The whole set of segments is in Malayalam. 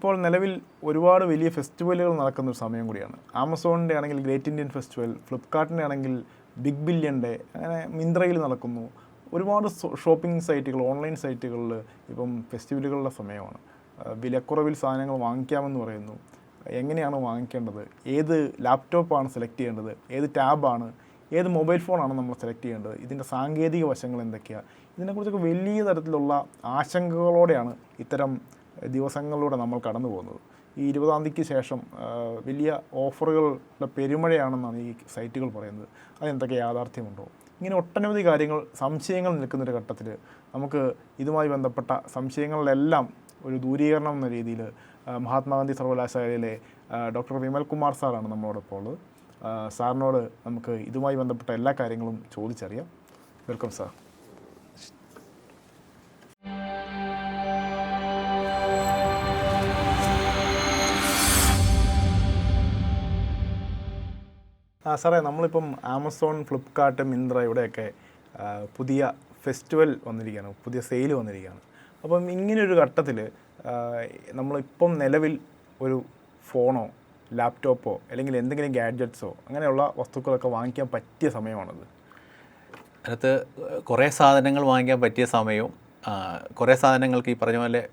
ഇപ്പോൾ നിലവിൽ ഒരുപാട് വലിയ ഫെസ്റ്റിവലുകൾ നടക്കുന്ന ഒരു സമയം കൂടിയാണ്. ആമസോണിന്റെ ആണെങ്കിൽ ഗ്രേറ്റ് ഇന്ത്യൻ ഫെസ്റ്റിവൽ ഫ്ലിപ്കാർട്ടിന്റെ ആണെങ്കിൽ ബിഗ് ബില്യൺ ഡേ അങ്ങനെ മിന്ത്രയിൽ നടക്കുന്നു. ഒരുപാട് ഷോപ്പിംഗ് സൈറ്റുകൾ ഓൺലൈൻ സൈറ്റുകളിൽ ഇപ്പം ഫെസ്റ്റിവലുകളുടെ സമയമാണ്. വിലക്കുറവിൽ സാധനങ്ങൾ വാങ്ങിക്കാമെന്ന് പറയുന്നു. എങ്ങനെയാണ് വാങ്ങിക്കേണ്ടത്? ഏത് ലാപ്ടോപ്പാണ് സെലക്ട് ചെയ്യേണ്ടത്? ഏത് ടാബാണ്? ഏത് മൊബൈൽ ഫോണാണ് നമ്മൾ സെലക്ട് ചെയ്യേണ്ടത്? ഇതിന്റെ സാങ്കേതിക വശങ്ങൾ എന്തൊക്കെയാണ് ഇതിനെക്കുറിച്ചൊക്കെ വലിയ തരത്തിലുള്ള ആശങ്കകളോടെയാണ് ഇത്തരം ദിവസങ്ങളിലൂടെ നമ്മൾ കടന്നു പോകുന്നത്. ഈ ഇരുപതാം തീയതിക്ക് ശേഷം വലിയ ഓഫറുകളുടെ പെരുമഴയാണെന്നാണ് ഈ സൈറ്റുകൾ പറയുന്നത്. അതെന്തൊക്കെ യാഥാർത്ഥ്യമുണ്ടോ? ഇങ്ങനെ ഒട്ടനവധി കാര്യങ്ങൾ സംശയങ്ങൾ നിൽക്കുന്നൊരു ഘട്ടത്തിൽ നമുക്ക് ഇതുമായി ബന്ധപ്പെട്ട സംശയങ്ങളിലെല്ലാം ഒരു ദൂരീകരണം എന്ന രീതിയിൽ മഹാത്മാഗാന്ധി സർവകലാശാലയിലെ ഡോക്ടർ വിമൽ കുമാർ സാറാണ് നമ്മളോടൊപ്പം ഉള്ളത്. സാറിനോട് നമുക്ക് ഇതുമായി ബന്ധപ്പെട്ട എല്ലാ കാര്യങ്ങളും ചോദിച്ചറിയാം. Welcome sir. സാറേ നമ്മളിപ്പം ആമസോൺ ഫ്ലിപ്കാർട്ട് മിന്ത്ര ഇവിടെയൊക്കെ പുതിയ ഫെസ്റ്റിവൽ വന്നിരിക്കുകയാണ് പുതിയ സെയിൽ വന്നിരിക്കുകയാണ്. അപ്പം ഇങ്ങനൊരു ഘട്ടത്തിൽ നമ്മളിപ്പം നിലവിൽ ഒരു ഫോണോ ലാപ്ടോപ്പോ അല്ലെങ്കിൽ എന്തെങ്കിലും ഗാഡ്ജറ്റ്സോ അങ്ങനെയുള്ള വസ്തുക്കളൊക്കെ വാങ്ങിക്കാൻ പറ്റിയ സമയമാണത്. അതിനകത്ത് കുറേ സാധനങ്ങൾ വാങ്ങിക്കാൻ പറ്റിയ സമയവും കുറേ സാധനങ്ങൾക്ക് ഈ പറഞ്ഞ പോലെ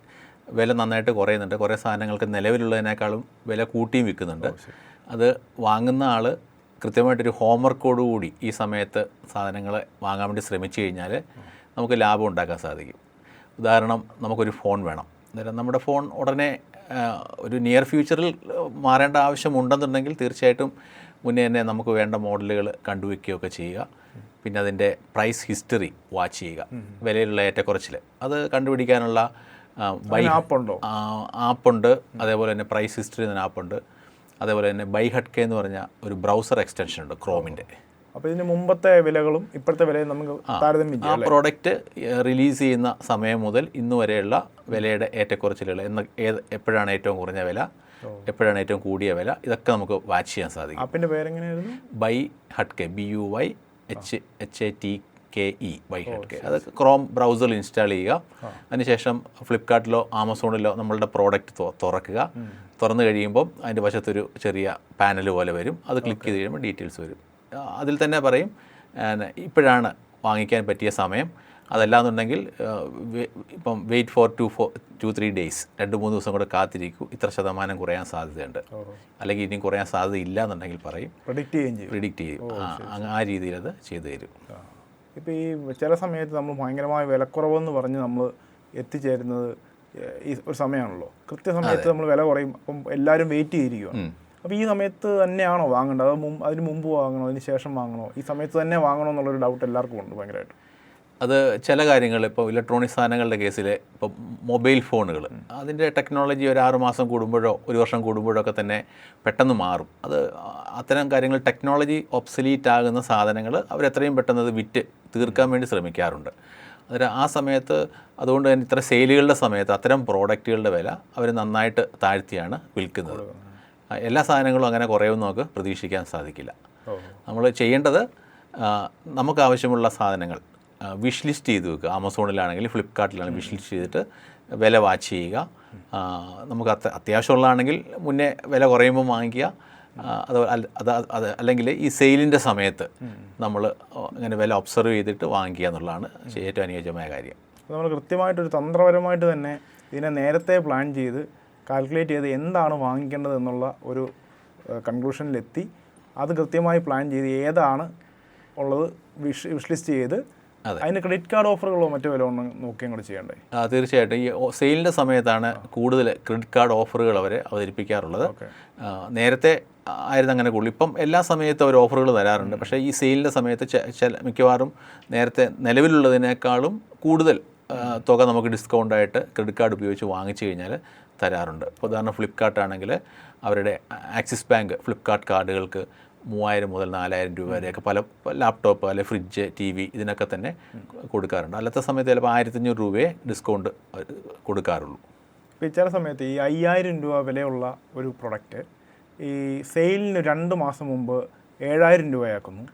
വില നന്നായിട്ട് കുറയുന്നുണ്ട്. കുറേ സാധനങ്ങൾക്ക് നിലവിലുള്ളതിനേക്കാളും വില കൂട്ടിയും വിൽക്കുന്നുണ്ട്. അത് വാങ്ങുന്ന ആൾ കൃത്യമായിട്ടൊരു ഹോംവർക്കോട് കൂടി ഈ സമയത്ത് സാധനങ്ങൾ വാങ്ങാൻ വേണ്ടി ശ്രമിച്ചു കഴിഞ്ഞാൽ നമുക്ക് ലാഭം ഉണ്ടാക്കാൻ സാധിക്കും. ഉദാഹരണം നമുക്കൊരു ഫോൺ വേണം. അന്നേരം നമ്മുടെ ഫോൺ ഉടനെ ഒരു നിയർ ഫ്യൂച്ചറിൽ മാറേണ്ട ആവശ്യമുണ്ടെന്നുണ്ടെങ്കിൽ തീർച്ചയായിട്ടും മുന്നേ തന്നെ നമുക്ക് വേണ്ട മോഡലുകൾ കണ്ടുവയ്ക്കുകയൊക്കെ ചെയ്യുക. പിന്നെ അതിന്റെ പ്രൈസ് ഹിസ്റ്ററി വാച്ച് ചെയ്യുക. വിലയിലുള്ള ഏറ്റക്കുറച്ചിൽ. അത് കണ്ടുപിടിക്കാനുള്ള ആപ്പുണ്ടോ? ആപ്പുണ്ട്. അതേപോലെ തന്നെ പ്രൈസ് ഹിസ്റ്ററി എന്ന ആപ്പുണ്ട്. അതേപോലെ തന്നെ ബൈ ഹട്ട്കെ എന്ന് പറഞ്ഞ ഒരു ബ്രൗസർ എക്സ്റ്റൻഷൻ ഉണ്ട് ക്രോമിന്റെ. അപ്പോൾ ഇതിന് മുമ്പത്തെ വിലകളും ഇപ്പോഴത്തെ വിലയും നമുക്ക് താരതമ്യം ആ പ്രോഡക്റ്റ് റിലീസ് ചെയ്യുന്ന സമയം മുതൽ ഇന്ന് വരെയുള്ള വിലയുടെ ഏറ്റക്കുറച്ചിലുകൾ എന്ന് ഏത് എപ്പോഴാണ് ഏറ്റവും കുറഞ്ഞ വില എപ്പോഴാണ് ഏറ്റവും കൂടിയ വില ഇതൊക്കെ നമുക്ക് വാച്ച് ചെയ്യാൻ സാധിക്കും. ആപ്പിന്റെ പേരെങ്ങനെയായിരുന്നു? Buyhatke B U Y H H A T K E Y head K അത് ക്രോം ബ്രൗസറിൽ ഇൻസ്റ്റാൾ ചെയ്യുക. അതിനുശേഷം ഫ്ലിപ്കാർട്ടിലോ ആമസോണിലോ നമ്മളുടെ പ്രോഡക്റ്റ് തുറക്കുക. തുറന്നു കഴിയുമ്പോൾ അതിന്റെ വശത്തൊരു ചെറിയ പാനൽ പോലെ വരും. അത് ക്ലിക്ക് ചെയ്ത് കഴിയുമ്പോൾ ഡീറ്റെയിൽസ് വരും. അതിൽ തന്നെ പറയും ഇപ്പോഴാണ് വാങ്ങിക്കാൻ പറ്റിയ സമയം. അതല്ലാന്നുണ്ടെങ്കിൽ ഇപ്പം wait for two for two three days രണ്ട് മൂന്ന് ദിവസം കൂടെ കാത്തിരിക്കൂ. ഇത്ര ശതമാനം കുറയാൻ സാധ്യതയുണ്ട്. അല്ലെങ്കിൽ ഇനിയും കുറയാൻ സാധ്യത ഇല്ല എന്നുണ്ടെങ്കിൽ പറയും. പ്രിഡിക്റ്റ് ചെയ്യും. പ്രിഡിക്റ്റ് ചെയ്യും. ആ രീതിയിൽ അത് ചെയ്തു തരും. ഇപ്പോൾ ഈ ചില സമയത്ത് നമ്മൾ ഭയങ്കരമായ വിലക്കുറവെന്ന് പറഞ്ഞ് നമ്മൾ എത്തിച്ചേരുന്നത് ഈ ഒരു സമയമാണല്ലോ. കൃത്യസമയത്ത് നമ്മൾ വില കുറയും. അപ്പം എല്ലാവരും വെയിറ്റ് ചെയ്തിരിക്കുകയാണ് അപ്പോൾ ഈ സമയത്ത് തന്നെയാണോ വാങ്ങേണ്ടത്? അത് മുമ്പ് അതിന് മുമ്പ് വാങ്ങണോ? അതിന് ശേഷം വാങ്ങണോ? ഈ സമയത്ത് തന്നെ വാങ്ങണോ എന്നുള്ളൊരു ഡൗട്ട് എല്ലാവർക്കും ഉണ്ട് ഭയങ്കരമായിട്ട്. അത് ചില കാര്യങ്ങൾ ഇപ്പോൾ ഇലക്ട്രോണിക് സാധനങ്ങളുടെ കേസിൽ ഇപ്പോൾ മൊബൈൽ ഫോണുകൾ അതിന്റെ ടെക്നോളജി ഒരു ആറ് മാസം കൂടുമ്പോഴോ ഒരു വർഷം കൂടുമ്പോഴോ ഒക്കെ തന്നെ പെട്ടെന്ന് മാറും. അത് അത്തരം കാര്യങ്ങൾ ടെക്നോളജി ഒബ്സലീറ്റ് ആകുന്ന സാധനങ്ങൾ അവർ എത്രയും പെട്ടെന്ന് അത് വിറ്റ് തീർക്കാൻ വേണ്ടി ശ്രമിക്കാറുണ്ട്. അന്നേരം ആ സമയത്ത് അതുകൊണ്ട് തന്നെ ഇത്ര സെയിലുകളുടെ സമയത്ത് അത്തരം പ്രോഡക്റ്റുകളുടെ വില അവർ നന്നായിട്ട് താഴ്ത്തിയാണ് വിൽക്കുന്നത്. എല്ലാ സാധനങ്ങളും അങ്ങനെ കുറയുമെന്ന് നമുക്ക് പ്രതീക്ഷിക്കാൻ സാധിക്കില്ല. നമ്മൾ ചെയ്യേണ്ടത് നമുക്ക് ആവശ്യമുള്ള സാധനങ്ങൾ വിഷ് ലിസ്റ്റ് ചെയ്ത് വെക്കുക. ആമസോണിലാണെങ്കിൽ ഫ്ലിപ്കാർട്ടിലാണെങ്കിൽ വിഷ് ലിസ്റ്റ് ചെയ്തിട്ട് വില വാച്ച് ചെയ്യുക. നമുക്ക് അത്യ അത്യാവശ്യമുള്ളതാണെങ്കിൽ മുന്നേ വില കുറയുമ്പോൾ വാങ്ങിക്കുക. അത് അത് അത് അല്ലെങ്കിൽ ഈ സെയിലിന്റെ സമയത്ത് നമ്മൾ ഇങ്ങനെ വില ഒബ്സർവ് ചെയ്തിട്ട് വാങ്ങിക്കുക എന്നുള്ളതാണ് ഏറ്റവും അനുയോജ്യമായ കാര്യം. നമ്മൾ കൃത്യമായിട്ടൊരു തന്ത്രപരമായിട്ട് തന്നെ ഇതിനെ നേരത്തെ പ്ലാൻ ചെയ്ത് കാൽക്കുലേറ്റ് ചെയ്ത് എന്താണ് വാങ്ങിക്കേണ്ടത് എന്നുള്ള ഒരു കൺക്ലൂഷനിലെത്തി അത് കൃത്യമായി പ്ലാൻ ചെയ്ത് ഏതാണ് ഉള്ളത് വിഷ് വിഷ് ലിസ്റ്റ് ചെയ്ത്. അതിന് ക്രെഡിറ്റ് കാർഡ് ഓഫറുകളോ മറ്റോ വല്ല ഒന്ന് കൂടെ ചെയ്യണ്ടേ? ആ, തീർച്ചയായിട്ടും. ഈ സെയിലിന്റെ സമയത്താണ് കൂടുതൽ ക്രെഡിറ്റ് കാർഡ് ഓഫറുകൾ അവർ അവതരിപ്പിക്കാറുള്ളത്. നേരത്തെ ആയിരുന്നു അങ്ങനെ കൂടുതൽ. ഇപ്പം എല്ലാ സമയത്തും അവർ ഓഫറുകൾ തരാറുണ്ട് പക്ഷേ ഈ സെയിലിന്റെ സമയത്ത് ചില മിക്കവാറും നേരത്തെ നിലവിലുള്ളതിനേക്കാളും കൂടുതൽ തുക നമുക്ക് ഡിസ്കൗണ്ട് ആയിട്ട് ക്രെഡിറ്റ് കാർഡ് ഉപയോഗിച്ച് വാങ്ങിച്ചു കഴിഞ്ഞാൽ തരാറുണ്ട്. ഉദാഹരണം ഫ്ലിപ്കാർട്ട് ആണെങ്കിൽ അവരുടെ ആക്സിസ് ബാങ്ക് ഫ്ലിപ്കാർട്ട് കാർഡുകൾക്ക് മൂവായിരം മുതൽ നാലായിരം രൂപ വരെയൊക്കെ പല ലാപ്ടോപ്പ് അല്ലെ ഫ്രിഡ്ജ് ടി വി ഇതിനൊക്കെ തന്നെ കൊടുക്കാറുണ്ട്. അല്ലാത്ത സമയത്ത് ചിലപ്പോൾ ആയിരത്തഞ്ഞൂറ് രൂപയെ ഡിസ്കൗണ്ട് കൊടുക്കാറുള്ളൂ. ഇപ്പോൾ ചില സമയത്ത് ഈ അയ്യായിരം രൂപ വിലയുള്ള ഒരു പ്രൊഡക്റ്റ് ഈ സെയിലിന് രണ്ട് മാസം മുമ്പ് ഏഴായിരം രൂപയാക്കുന്നു.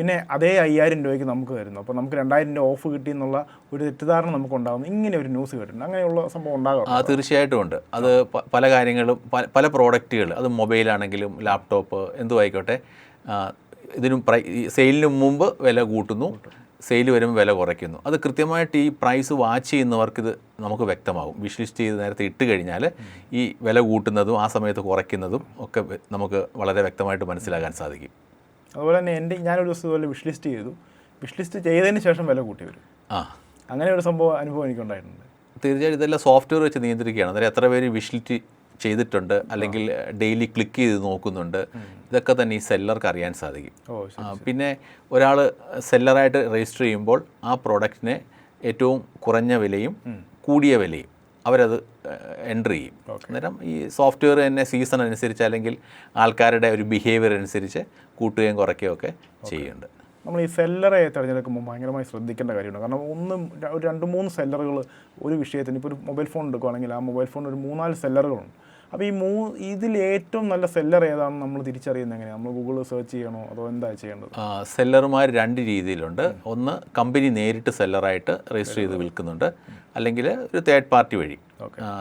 പിന്നെ അതേ അയ്യായിരം രൂപയ്ക്ക് നമുക്ക് തരുന്നു അപ്പോൾ നമുക്ക് രണ്ടായിരം രൂപ ഓഫ് കിട്ടി എന്നുള്ള ഒരു തെറ്റിദ്ധാരണ നമുക്ക് ഉണ്ടാകുന്നു. ഇങ്ങനെ ഒരു ന്യൂസ് കേട്ടിട്ടുണ്ട്. അങ്ങനെയുള്ള സംഭവം ഉണ്ടാകാം ആ തീർച്ചയായിട്ടും ഉണ്ട്. അത് പല കാര്യങ്ങളും പല പ്രോഡക്റ്റുകൾ അത് മൊബൈലാണെങ്കിലും ലാപ്ടോപ്പ് എന്തു ആയിക്കോട്ടെ. ഇതിനും പ്രൈ സെയിലിന് മുമ്പ് വില കൂട്ടുന്നു. സെയിൽ വരുമ്പോൾ വില കുറയ്ക്കുന്നു. അത് കൃത്യമായിട്ട് ഈ പ്രൈസ് വാച്ച് ചെയ്യുന്നവർക്ക് ഇത് നമുക്ക് വ്യക്തമാകും. വിഷ് ലിസ്റ്റ് ചെയ്ത് നേരത്തെ ഇട്ട് കഴിഞ്ഞാൽ ഈ വില കൂട്ടുന്നതും ആ സമയത്ത് കുറയ്ക്കുന്നതും ഒക്കെ നമുക്ക് വളരെ വ്യക്തമായിട്ട് മനസ്സിലാക്കാൻ സാധിക്കും. അതുപോലെ തന്നെ എന്റെ ഞാനൊരു ദിവസം ഇതുപോലെ വിഷ് ലിസ്റ്റ് ചെയ്തു. വിഷ് ലിസ്റ്റ് ചെയ്തതിന് ശേഷം വില കൂട്ടി വരും. ആ. അങ്ങനെ ഒരു സംഭവം അനുഭവം എനിക്കുണ്ടായിട്ടുണ്ട്. തീർച്ചയായിട്ടും ഇതെല്ലാം സോഫ്റ്റ്വെയർ വെച്ച് നിയന്ത്രിക്കുകയാണ്. അന്നേരം എത്ര പേര് വിഷ് ലിസ്റ്റ് ചെയ്തിട്ടുണ്ട് അല്ലെങ്കിൽ ഡെയിലി ക്ലിക്ക് ചെയ്ത് നോക്കുന്നുണ്ട്. ഇതൊക്കെ തന്നെ ഈ സെല്ലർക്ക് അറിയാൻ സാധിക്കും. പിന്നെ ഒരാൾ സെല്ലറായിട്ട് രജിസ്റ്റർ ചെയ്യുമ്പോൾ ആ പ്രോഡക്റ്റിന് ഏറ്റവും കുറഞ്ഞ വിലയും കൂടിയ വിലയും അവരത് എൻട്രി ചെയ്യും. അന്നേരം ഈ സോഫ്റ്റ്വെയർ തന്നെ സീസൺ അനുസരിച്ച് അല്ലെങ്കിൽ ആൾക്കാരുടെ ഒരു ബിഹേവിയർ അനുസരിച്ച് കൂട്ടുകയും കുറയ്ക്കുകയും ഒക്കെ ചെയ്യുന്നുണ്ട്. നമ്മൾ ഈ സെല്ലറെ തിരഞ്ഞെടുക്കുമ്പോൾ ഭയങ്കരമായി ശ്രദ്ധിക്കേണ്ട കാര്യമുണ്ട്. കാരണം ഒന്നും ഒരു രണ്ട് മൂന്ന് സെല്ലറുകൾ ഒരു വിഷയത്തിന് ഇപ്പോൾ ഒരു മൊബൈൽ ഫോൺ എടുക്കുകയാണെങ്കിൽ ആ മൊബൈൽ ഫോൺ ഒരു മൂന്നാൽ സെല്ലറുകളുണ്ട്. അപ്പോൾ ഈ മൂ ഇതിൽ ഏറ്റവും നല്ല സെല്ലർ ഏതാണെന്ന് നമ്മൾ തിരിച്ചറിയുന്നത് എങ്ങനെയാണ് നമ്മൾ ഗൂഗിൾ സെർച്ച് ചെയ്യണോ അതോ എന്താ ചെയ്യേണ്ടത്? സെല്ലർമാർ രണ്ട് രീതിയിലുണ്ട്. ഒന്ന് കമ്പനി നേരിട്ട് സെല്ലറായിട്ട് രജിസ്റ്റർ ചെയ്ത് വിൽക്കുന്നുണ്ട്. അല്ലെങ്കിൽ ഒരു തേർഡ് പാർട്ടി വഴി.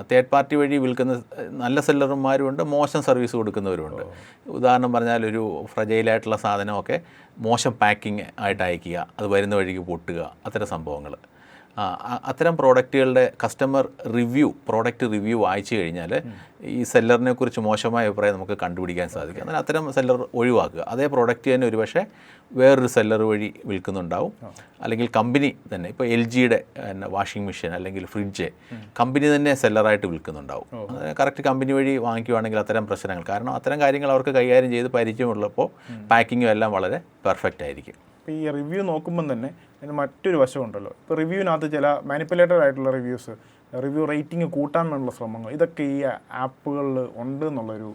തേർഡ് പാർട്ടി വഴി വിൽക്കുന്ന നല്ല സെല്ലർമാരുമുണ്ട് മോശം സർവീസ് കൊടുക്കുന്നവരുമുണ്ട്. ഉദാഹരണം പറഞ്ഞാൽ ഒരു ഫ്രജൈലായിട്ടുള്ള സാധനമൊക്കെ മോശം പാക്കിംഗ് ആയിട്ട് അയക്കുക അത് വരുന്ന വഴിക്ക് പൊട്ടുക അത്തരം സംഭവങ്ങൾ. അത്തരം പ്രോഡക്റ്റുകളുടെ കസ്റ്റമർ റിവ്യൂ പ്രോഡക്റ്റ് റിവ്യൂ വായിച്ചു കഴിഞ്ഞാൽ ഈ സെല്ലറിനെ കുറിച്ച് മോശമായ അഭിപ്രായം നമുക്ക് കണ്ടുപിടിക്കാൻ സാധിക്കും. എന്നാൽ അത്തരം സെല്ലർ ഒഴിവാക്കുക. അതേ പ്രോഡക്റ്റ് തന്നെ ഒരുപക്ഷെ വേറൊരു സെല്ലർ വഴി വിൽക്കുന്നുണ്ടാവും. അല്ലെങ്കിൽ കമ്പനി തന്നെ ഇപ്പോൾ എൽ ജിയുടെ വാഷിംഗ് മെഷീൻ അല്ലെങ്കിൽ ഫ്രിഡ്ജ് കമ്പനി തന്നെ സെല്ലറായിട്ട് വിൽക്കുന്നുണ്ടാവും. കറക്റ്റ് കമ്പനി വഴി വാങ്ങിക്കുവാണെങ്കിൽ അത്തരം പ്രശ്നങ്ങൾ. കാരണം അത്തരം കാര്യങ്ങൾ അവർക്ക് കൈകാര്യം ചെയ്ത് പരിചയമുള്ളപ്പോൾ പാക്കിങ്ങും എല്ലാം വളരെ പെർഫെക്റ്റ് ആയിരിക്കും ഈ റിവ്യൂ നോക്കുമ്പം തന്നെ അതിന് മറ്റൊരു വശമുണ്ടല്ലോ. ഇപ്പോൾ റിവ്യൂവിനകത്ത് ചില മാനിപ്പുലേറ്റഡ് ആയിട്ടുള്ള റിവ്യൂസ് റിവ്യൂ റേറ്റിംഗ് കൂട്ടാൻ വേണ്ടിയുള്ള ശ്രമങ്ങൾ ഇതൊക്കെ ഈ ആപ്പുകളിൽ ഉണ്ട് എന്നുള്ളൊരു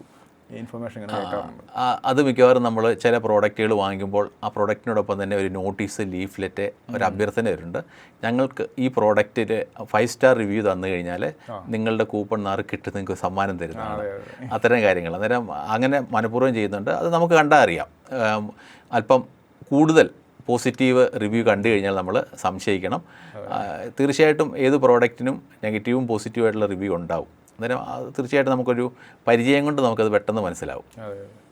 ഇൻഫർമേഷൻ കേൾക്കാറുണ്ട്. അത് മിക്കവാറും നമ്മൾ ചില പ്രോഡക്റ്റുകൾ വാങ്ങിക്കുമ്പോൾ ആ പ്രോഡക്റ്റിനോടൊപ്പം തന്നെ ഒരു നോട്ടീസ് ലീഫ്ലെറ്റ് ഒരു അഭ്യർത്ഥന വരുന്നുണ്ട്. ഞങ്ങൾക്ക് ഈ പ്രോഡക്റ്റിൽ ഫൈവ് സ്റ്റാർ റിവ്യൂ തന്നു കഴിഞ്ഞാൽ നിങ്ങളുടെ കൂപ്പൺ നാറ് കിട്ടി നിങ്ങൾക്ക് സമ്മാനം തരുന്നതാണ്. അത്തരം കാര്യങ്ങൾ. അന്നേരം അങ്ങനെ മനഃപൂർവം ചെയ്യുന്നുണ്ട്. അത് നമുക്ക് കണ്ടാൽ അറിയാം. അല്പം കൂടുതൽ പോസിറ്റീവ് റിവ്യൂ കണ്ടു കഴിഞ്ഞാൽ നമ്മൾ സംശയിക്കണം. തീർച്ചയായിട്ടും ഏത് പ്രോഡക്റ്റിനും നെഗറ്റീവും പോസിറ്റീവും ആയിട്ടുള്ള റിവ്യൂ ഉണ്ടാവും. അന്നേരം തീർച്ചയായിട്ടും നമുക്കൊരു പരിചയം കൊണ്ട് നമുക്കത് പെട്ടെന്ന് മനസ്സിലാവും.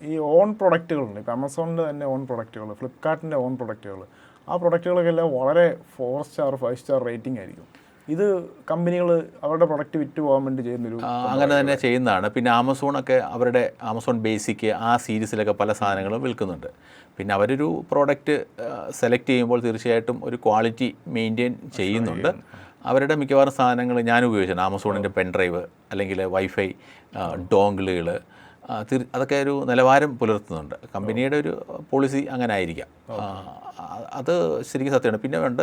ഈ ഓൺ പ്രൊഡക്റ്റുകളുണ്ട് ഇപ്പോൾ ആമസോണിന്റെ തന്നെ ഓൺ പ്രൊഡക്റ്റുകൾ ഫ്ലിപ്കാർട്ടിന്റെ ഓൺ പ്രൊഡക്റ്റുകൾ ആ പ്രൊഡക്റ്റുകൾക്കെല്ലാം വളരെ four star five star rating ആയിരിക്കും. ഇത് കമ്പനികൾ അവരുടെ പ്രൊഡക്റ്റ് വിറ്റ് പോകാൻ വേണ്ടി ചെയ്യുന്നൊരു അങ്ങനെ തന്നെ ചെയ്യുന്നതാണ്. പിന്നെ ആമസോൺ ഒക്കെ അവരുടെ ആമസോൺ ബേസിക് ആ സീരീസിലൊക്കെ പല സാധനങ്ങളും വിൽക്കുന്നുണ്ട്. പിന്നെ അവരൊരു പ്രോഡക്റ്റ് സെലക്ട് ചെയ്യുമ്പോൾ തീർച്ചയായിട്ടും ഒരു ക്വാളിറ്റി മെയിന്റെയിൻ ചെയ്യുന്നുണ്ട്. അവരുടെ മിക്കവാറും സാധനങ്ങൾ ഞാൻ ഉപയോഗിച്ചിട്ടുണ്ട് ആമസോണിന്റെ പെൻഡ്രൈവ് അല്ലെങ്കിൽ വൈഫൈ ഡോങ്കിളുകൾ അതൊക്കെ ഒരു നിലവാരം പുലർത്തുന്നുണ്ട്. കമ്പനിയുടെ ഒരു പോളിസി അങ്ങനെ ആയിരിക്കാം അത് ശരിക്കും സത്യമാണ്. പിന്നെ വേണ്ട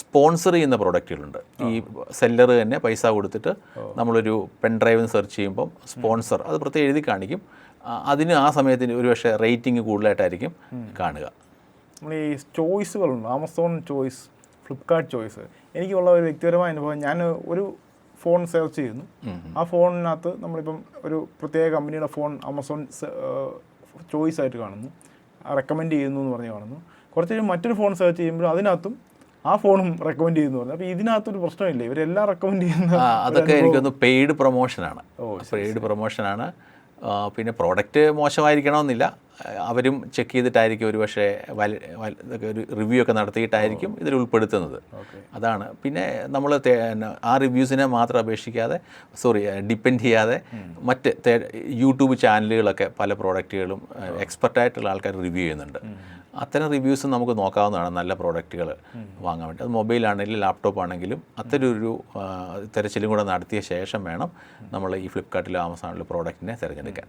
സ്പോൺസർ ചെയ്യുന്ന പ്രോഡക്റ്റുകളുണ്ട്. ഈ സെല്ലർ തന്നെ പൈസ കൊടുത്തിട്ട് നമ്മളൊരു പെൻ ഡ്രൈവിന് സെർച്ച് ചെയ്യുമ്പം സ്പോൺസർ അത് പ്രത്യേകം എഴുതി കാണിക്കും. അതിന് ആ സമയത്തിന് ഒരു പക്ഷേ റേറ്റിംഗ് കൂടുതലായിട്ടായിരിക്കും കാണുക. നമ്മൾ ഈ ചോയ്സുകളുണ്ട്. ആമസോൺ ചോയ്സ് ഫ്ലിപ്കാർട്ട് ചോയ്സ് എനിക്കുള്ള ഒരു വ്യക്തിപരമായ അനുഭവം ഞാൻ ഒരു ഫോൺ സെർച്ച് ചെയ്യുന്നു. ആ ഫോണിനകത്ത് നമ്മളിപ്പം ഒരു പ്രത്യേക കമ്പനിയുടെ ഫോൺ ആമസോൺ ചോയ്സ് ആയിട്ട് കാണുന്നു. റെക്കമെൻഡ് ചെയ്യുന്നു എന്ന് പറഞ്ഞ് കാണുന്നു. കുറച്ച് കഴിയുമ്പോൾ മറ്റൊരു ഫോൺ സെർച്ച് ചെയ്യുമ്പോൾ അതിനകത്തും ആ ഫോണും റെക്കമെൻഡ് ചെയ്യുന്നു പറഞ്ഞു. അപ്പോൾ ഇതിനകത്തൊരു പ്രശ്നമില്ല. ഇവരെല്ലാം റെക്കമെൻഡ് ചെയ്യുന്ന അതൊക്കെ എനിക്കൊന്ന് പെയ്ഡ് പ്രൊമോഷനാണ് ഓ, പെയ്ഡ് പ്രൊമോഷനാണ് പിന്നെ പ്രോഡക്റ്റ് മോശമായിരിക്കണമെന്നില്ല. അവരും ചെക്ക് ചെയ്തിട്ടായിരിക്കും ഒരു പക്ഷേ വല ഒരു റിവ്യൂ ഒക്കെ നടത്തിയിട്ടായിരിക്കും ഇതിൽ ഉൾപ്പെടുത്തുന്നത്. അതാണ്. പിന്നെ നമ്മൾ ആ റിവ്യൂസിനെ മാത്രം അപേക്ഷിക്കാതെ സോറി ഡിപ്പെൻഡ് ചെയ്യാതെ മറ്റ് യൂട്യൂബ് ചാനലുകളൊക്കെ പല പ്രോഡക്റ്റുകളും എക്സ്പെർട്ടായിട്ടുള്ള ആൾക്കാർ റിവ്യൂ ചെയ്യുന്നുണ്ട്. അത്തരം റിവ്യൂസ് നമുക്ക് നോക്കാവുന്നതാണ് നല്ല പ്രോഡക്റ്റുകൾ വാങ്ങാൻ വേണ്ടി. അത് മൊബൈലാണെങ്കിലും ലാപ്ടോപ്പ് ആണെങ്കിലും അത്തരം ഒരു ആ, തിരച്ചിലും കൂടെ നടത്തിയ ശേഷം വേണം നമ്മൾ ഈ ഫ്ലിപ്കാർട്ടിലോ ആമസോണിലോ പ്രോഡക്റ്റിനെ തിരഞ്ഞെടുക്കാൻ.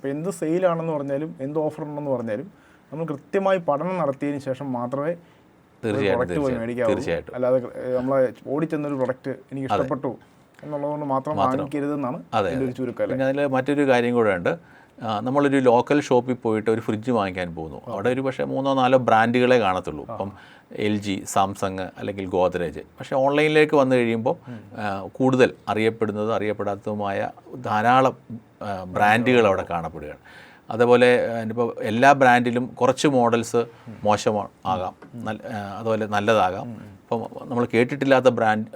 അപ്പോൾ എന്ത് സെയിലാണെന്ന് പറഞ്ഞാലും എന്ത് ഓഫർ ഉണ്ടെന്ന് പറഞ്ഞാലും നമ്മൾ കൃത്യമായി പഠനം നടത്തിയതിന് ശേഷം മാത്രമേ പ്രൊഡക്റ്റ് പോയി മേടിക്കാവൂ. അല്ലാതെ നമ്മളെ ഓടിച്ചെന്നൊരു പ്രൊഡക്റ്റ് എനിക്ക് ഇഷ്ടപ്പെട്ടു എന്നുള്ളതുകൊണ്ട് മാത്രം വാങ്ങിക്കരുതെന്നാണ് അതെ, ഒരു ചുരുക്കം അതിൽ മറ്റൊരു കാര്യം കൂടെ ഉണ്ട്. നമ്മളൊരു ലോക്കൽ ഷോപ്പിൽ പോയിട്ട് ഒരു ഫ്രിഡ്ജ് വാങ്ങിക്കാൻ പോകുന്നു. അവിടെ ഒരു പക്ഷേ മൂന്നോ നാലോ ബ്രാൻഡുകളെ കാണത്തുള്ളൂ. ഇപ്പം എൽ ജി സാംസങ് അല്ലെങ്കിൽ ഗോദ്രേജ് പക്ഷേ ഓൺലൈനിലേക്ക് വന്നു കഴിയുമ്പോൾ കൂടുതൽ അറിയപ്പെടുന്നതും അറിയപ്പെടാത്തതുമായ ധാരാളം ബ്രാൻഡുകൾ അവിടെ കാണപ്പെടുകയാണ്. അതേപോലെ ഇപ്പോൾ എല്ലാ ബ്രാൻഡിലും കുറച്ച് മോഡൽസ് മോശം ആകാം നല്ല അതുപോലെ നല്ലതാകാം. ഇപ്പം നമ്മൾ കേട്ടിട്ടില്ലാത്ത ബ്രാൻഡ്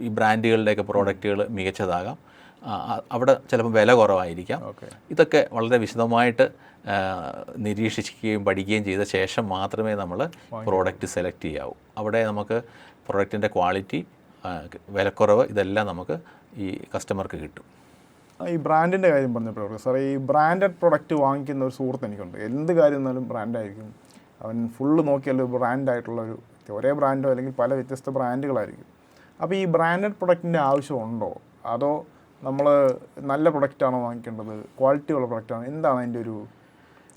ഈ ബ്രാൻഡുകളുടെയൊക്കെ പ്രോഡക്റ്റുകൾ മികച്ചതാകാം. അവിടെ ചിലപ്പോൾ വില കുറവായിരിക്കാം. ഇതൊക്കെ വളരെ വിശദമായിട്ട് നിരീക്ഷിക്കുകയും പഠിക്കുകയും ചെയ്ത ശേഷം മാത്രമേ നമ്മൾ പ്രോഡക്റ്റ് സെലക്ട് ചെയ്യാവൂ. അവിടെ നമുക്ക് പ്രോഡക്റ്റിന്റെ ക്വാളിറ്റി വിലക്കുറവ് ഇതെല്ലാം നമുക്ക് ഈ കസ്റ്റമർക്ക് കിട്ടും. ഈ ബ്രാൻഡിന്റെ കാര്യം പറഞ്ഞപ്പോഴേ സാർ ഈ ബ്രാൻഡഡ് പ്രൊഡക്റ്റ് വാങ്ങിക്കുന്ന ഒരു സുഹൃത്ത് എനിക്കുണ്ട്. എന്ത് കാര്യം എന്നാലും ബ്രാൻഡായിരിക്കും അവൻ ഫുള്ള് നോക്കിയാലും ബ്രാൻഡായിട്ടുള്ള ഒരു ഒരേ ബ്രാൻഡോ അല്ലെങ്കിൽ പല വ്യത്യസ്ത ബ്രാൻഡുകളായിരിക്കും അപ്പോൾ ഈ ബ്രാൻഡഡ് പ്രൊഡക്റ്റിന്റെ ആവശ്യമുണ്ടോ അതോ നമ്മൾ നല്ല പ്രൊഡക്റ്റാണോ വാങ്ങിക്കേണ്ടത്? ക്വാളിറ്റി ഉള്ള പ്രൊഡക്റ്റാണോ എന്താണ് അതിന്റെ ഒരു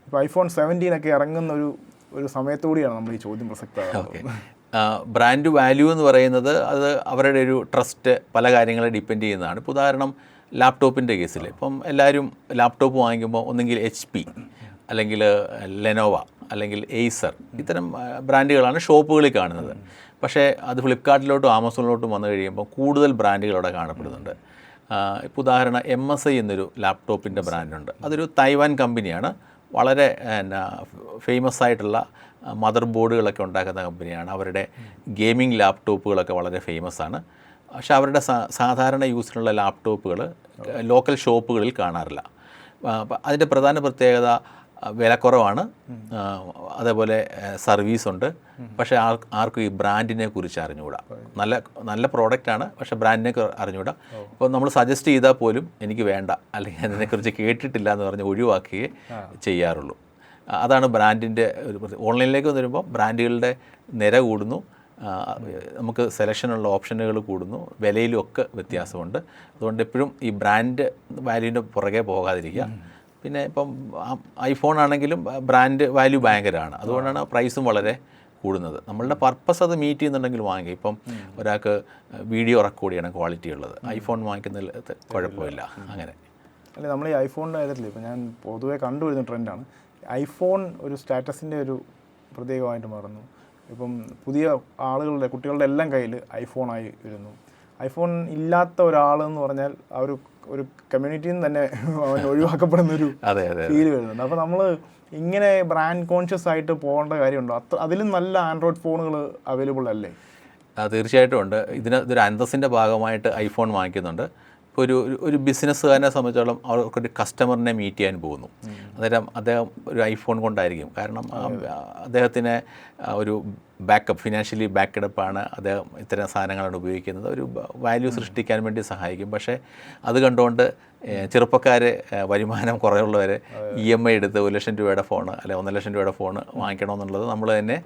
ഇപ്പോൾ ഐഫോൺ സെവന്റീനൊക്കെ ഇറങ്ങുന്ന ഒരു ഒരു സമയത്തുകൂടിയാണ് നമ്മൾ ഈ ചോദ്യം പ്രസക്തമാകുന്നത്. ബ്രാൻഡ് വാല്യൂ എന്ന് പറയുന്നത് അത് അവരുടെ ഒരു ട്രസ്റ്റ് പല കാര്യങ്ങളെ ഡിപ്പെൻഡ് ചെയ്യുന്നതാണ്. ഇപ്പോൾ ഉദാഹരണം ലാപ്ടോപ്പിന്റെ കേസിൽ ഇപ്പം എല്ലാവരും ലാപ്ടോപ്പ് വാങ്ങിക്കുമ്പോൾ ഒന്നെങ്കിൽ എച്ച് പി അല്ലെങ്കിൽ ലെനോവ അല്ലെങ്കിൽ എയ്സർ ഇത്തരം ബ്രാൻഡുകളാണ് ഷോപ്പുകളിൽ കാണുന്നത്. പക്ഷേ അത് ഫ്ലിപ്കാർട്ടിലോട്ടും ആമസോണിലോട്ടും വന്നു കഴിയുമ്പോൾ കൂടുതൽ ബ്രാൻഡുകൾ അവിടെ കാണപ്പെടുന്നുണ്ട്. ഇപ്പോൾ ഉദാഹരണം എം എസ് ഐ എന്നൊരു ലാപ്ടോപ്പിന്റെ ബ്രാൻഡുണ്ട് അതൊരു തൈവാൻ കമ്പനിയാണ് വളരെ എന്നാ ഫേമസ് ആയിട്ടുള്ള മദർ ബോർഡുകളൊക്കെ ഉണ്ടാക്കുന്ന കമ്പനിയാണ് അവരുടെ ഗെയിമിംഗ് ലാപ്ടോപ്പുകളൊക്കെ വളരെ ഫേമസ് ആണ്. പക്ഷെ അവരുടെ സാധാരണ യൂസിനുള്ള ലാപ്ടോപ്പുകൾ ലോക്കൽ ഷോപ്പുകളിൽ കാണാറില്ല. അതിന്റെ പ്രധാന പ്രത്യേകത വിലക്കുറവാണ്. അതേപോലെ സർവീസ് ഉണ്ട് പക്ഷേ ആർ ആർക്കും ഈ ബ്രാൻഡിനെ കുറിച്ച് അറിഞ്ഞുകൂടാ നല്ല നല്ല പ്രോഡക്റ്റാണ് പക്ഷേ ബ്രാൻഡിനെ അറിഞ്ഞുകൂടാ ഇപ്പോൾ നമ്മൾ സജസ്റ്റ് ചെയ്താൽ പോലും എനിക്ക് വേണ്ട. അല്ലെങ്കിൽ അതിനെക്കുറിച്ച് കേട്ടിട്ടില്ല എന്ന് പറഞ്ഞ് ഒഴിവാക്കുകയേ ചെയ്യാറുള്ളൂ. അതാണ് ബ്രാൻഡിന്റെ ഒരു ഓൺലൈനിലേക്ക് വരുമ്പോൾ ബ്രാൻഡുകളുടെ നിര കൂടുന്നു. നമുക്ക് സെലക്ഷനുള്ള ഓപ്ഷനുകൾ കൂടുന്നു. വിലയിലും ഒക്കെ വ്യത്യാസമുണ്ട്. അതുകൊണ്ട് എപ്പോഴും ഈ ബ്രാൻഡ് വാല്യൂവിന്റെ പുറകെ പോകാതിരിക്കുക. പിന്നെ ഇപ്പം ഐഫോൺ ആണെങ്കിലും ബ്രാൻഡ് വാല്യൂ ഭയങ്കരമാണ്. അതുകൊണ്ടാണ് പ്രൈസും വളരെ കൂടുന്നത്. നമ്മളുടെ പർപ്പസ് അത് മീറ്റ് ചെയ്യുന്നുണ്ടെങ്കിൽ വാങ്ങി. ഇപ്പം ഒരാൾക്ക് വീഡിയോ റെക്കോർഡ് ചെയ്യണം ക്വാളിറ്റി ഉള്ളത്. ഐഫോൺ വാങ്ങിക്കുന്നതിൽ കുഴപ്പമില്ല. അങ്ങനെ. അല്ലെ നമ്മൾ ഈ ഐഫോണിന്റെ കാര്യത്തിൽ ഇപ്പോൾ ഞാൻ പൊതുവേ കണ്ടുവരുന്ന ട്രെൻഡാണ് ഐഫോൺ ഒരു സ്റ്റാറ്റസിന്റെ ഒരു പ്രത്യേകമായിട്ട് മാറുന്നു. ഇപ്പം പുതിയ ആളുകളുടെ കുട്ടികളുടെ എല്ലാം കയ്യിൽ ഐഫോണായി വരുന്നു. ഐഫോൺ ഇല്ലാത്ത ഒരാളെന്ന് പറഞ്ഞാൽ ആ ഒരു ഒരു കമ്മ്യൂണിറ്റിയിൽ നിന്ന് തന്നെ അവൻ ഒഴിവാക്കപ്പെടുന്ന ഒരു ഫീൽ വരുന്നുണ്ട്. അപ്പോൾ നമ്മൾ ഇങ്ങനെ ബ്രാൻഡ് കോൺഷ്യസ് ആയിട്ട് പോകേണ്ട കാര്യമുണ്ടോ? അത്ര അതിലും നല്ല ആൻഡ്രോയിഡ് ഫോണുകൾ അവൈലബിൾ അല്ലേ? തീർച്ചയായിട്ടും ഉണ്ട്. ഇതിന് ഇതൊരു അന്തസ്സിന്റെ ഭാഗമായിട്ട് ഐഫോൺ വാങ്ങിക്കുന്നുണ്ട്. ഇപ്പോൾ ഒരു ഒരു- ഒരു ബിസിനസ്സുകാരനെ സംബന്ധിച്ചോളം അവർക്കൊരു കസ്റ്റമറിനെ മീറ്റ് ചെയ്യാൻ പോകുന്നു. അന്നേരം അദ്ദേഹം ഒരു ഐഫോൺ കൊണ്ടായിരിക്കും. കാരണം അദ്ദേഹത്തിന് ഒരു ബാക്കപ്പ് ഫിനാൻഷ്യലി ബാക്കഡപ്പാണ് അദ്ദേഹം ഇത്തരം സാധനങ്ങളാണ് ഉപയോഗിക്കുന്നത്. ഒരു വാല്യൂ സൃഷ്ടിക്കാൻ വേണ്ടി സഹായിക്കും. പക്ഷേ അത് കണ്ടുകൊണ്ട് ചെറുപ്പക്കാർ വരുമാനം കുറവുള്ളവർ ഇ എം ഐ എടുത്ത് ഒരു ലക്ഷം രൂപയുടെ ഫോൺ അല്ലെ ഒന്നര ലക്ഷം രൂപയുടെ ഫോൺ വാങ്ങിക്കണമെന്നുള്ളത് നമ്മൾ തന്നെ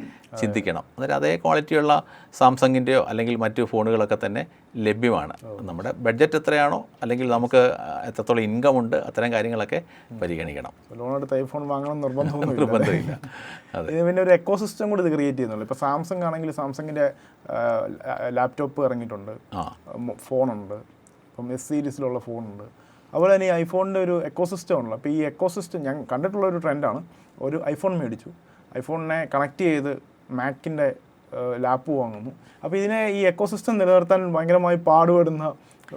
ചിന്തിക്കണം. അന്നേരം അതേ ക്വാളിറ്റിയുള്ള സാംസങ്ങിന്റെയോ അല്ലെങ്കിൽ മറ്റു ഫോണുകളൊക്കെ തന്നെ ലഭ്യമാണ്. നമ്മുടെ ബഡ്ജറ്റ് എത്രയാണോ അല്ലെങ്കിൽ നമുക്ക് എത്രത്തോളം ഇൻകം ഉണ്ട് അത്തരം കാര്യങ്ങളൊക്കെ പരിഗണിക്കണം. ലോൺ എടുത്ത് ഐഫോൺ വാങ്ങണം നിർബന്ധമില്ല. അതെ. ഇത് പിന്നെ ഒരു എക്കോ സിസ്റ്റം കൂടി ഇത് ക്രിയേറ്റ് ചെയ്യുന്നുള്ളൂ ഇപ്പോൾ സാംസങ് ആണെങ്കിൽ സാംസങ്ങിന്റെ ലാപ്ടോപ്പ് ഇറങ്ങിയിട്ടുണ്ട്. ഫോണുണ്ട്. ഇപ്പം എസ് സീരീസിലുള്ള ഫോണുണ്ട്. അതുപോലെ തന്നെ ഈ ഐഫോണിന്റെ ഒരു എക്കോ സിസ്റ്റം ഉണ്ടല്ലോ അപ്പോൾ ഈ എക്കോ സിസ്റ്റം ഞാൻ കണ്ടിട്ടുള്ള ഒരു ട്രെൻഡാണ് ഒരു ഐഫോൺ മേടിച്ചു. ഐഫോണിനെ കണക്ട് ചെയ്ത് മാക്കിന്റെ ലാപ്പ് വാങ്ങുന്നു. അപ്പോൾ ഇതിനെ ഈ എക്കോ സിസ്റ്റം നിലനിർത്താൻ ഭയങ്കരമായി പാടുപെടുന്ന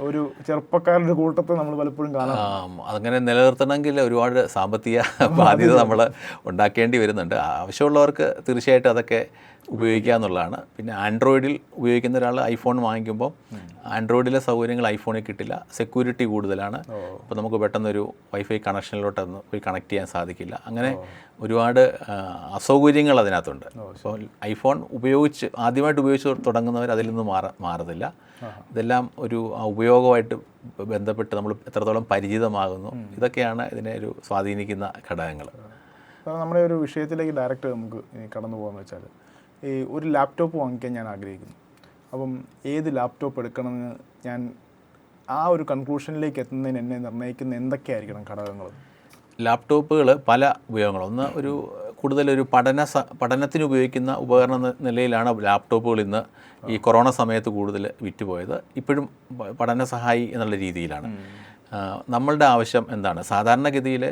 ഒരു ചെറുപ്പക്കാരുടെ കൂട്ടത്തെ നമ്മൾ പലപ്പോഴും കാണാം അങ്ങനെ നിലനിർത്തണമെങ്കിൽ ഒരുപാട് സാമ്പത്തിക ബാധ്യത നമ്മൾ ഉണ്ടാക്കേണ്ടി വരുന്നുണ്ട്. ആവശ്യമുള്ളവർക്ക് തീർച്ചയായിട്ടും അതൊക്കെ ഉപയോഗിക്കുക എന്നുള്ളതാണ്. പിന്നെ ആൻഡ്രോയിഡിൽ ഉപയോഗിക്കുന്ന ഒരാൾ ഐഫോൺ വാങ്ങിക്കുമ്പോൾ ആൻഡ്രോയിഡിലെ സൗകര്യങ്ങൾ ഐഫോണിൽ കിട്ടില്ല. സെക്യൂരിറ്റി കൂടുതലാണ്. അപ്പോൾ നമുക്ക് പെട്ടെന്നൊരു വൈഫൈ കണക്ഷനിലോട്ടൊന്ന് പോയി കണക്ട് ചെയ്യാൻ സാധിക്കില്ല. അങ്ങനെ ഒരുപാട് അസൗകര്യങ്ങൾ അതിനകത്തുണ്ട്. അപ്പോൾ ഐഫോൺ ഉപയോഗിച്ച് ആദ്യമായിട്ട് ഉപയോഗിച്ച് തുടങ്ങുന്നവർ അതിൽ നിന്ന് മാറ മാറുന്നില്ല ഇതെല്ലാം ഒരു ഉപയോഗമായിട്ട് ബന്ധപ്പെട്ട് നമ്മൾ എത്രത്തോളം പരിചിതമാകുന്നു. ഇതൊക്കെയാണ് ഇതിനെ ഒരു സ്വാധീനിക്കുന്ന ഘടകങ്ങൾ. നമ്മുടെ ഒരു വിഷയത്തിലേക്ക് ഡയറക്റ്റ് നമുക്ക് കടന്നു പോകാമെന്ന് വെച്ചാൽ ഈ ഒരു ലാപ്ടോപ്പ് വാങ്ങിക്കാൻ ഞാൻ ആഗ്രഹിക്കുന്നു. അപ്പം ഏത് ലാപ്ടോപ്പ് എടുക്കണമെന്ന് ഞാൻ ആ ഒരു കൺക്ലൂഷനിലേക്ക് എത്തുന്നതിന് എന്നെ നിർണയിക്കുന്ന എന്തൊക്കെയായിരിക്കണം ഘടകങ്ങൾ ലാപ്ടോപ്പുകൾ പല ഉപയോഗങ്ങൾ ഒന്ന് ഒരു കൂടുതലൊരു പഠന സ പഠനത്തിന് ഉപയോഗിക്കുന്ന ഉപകരണ നിലയിലാണ് ലാപ്ടോപ്പുകൾ ഇന്ന് ഈ കൊറോണ സമയത്ത് കൂടുതൽ വിറ്റുപോയത്. ഇപ്പോഴും പഠന സഹായി എന്നുള്ള രീതിയിലാണ്. നമ്മളുടെ ആവശ്യം എന്താണ്? സാധാരണഗതിയിൽ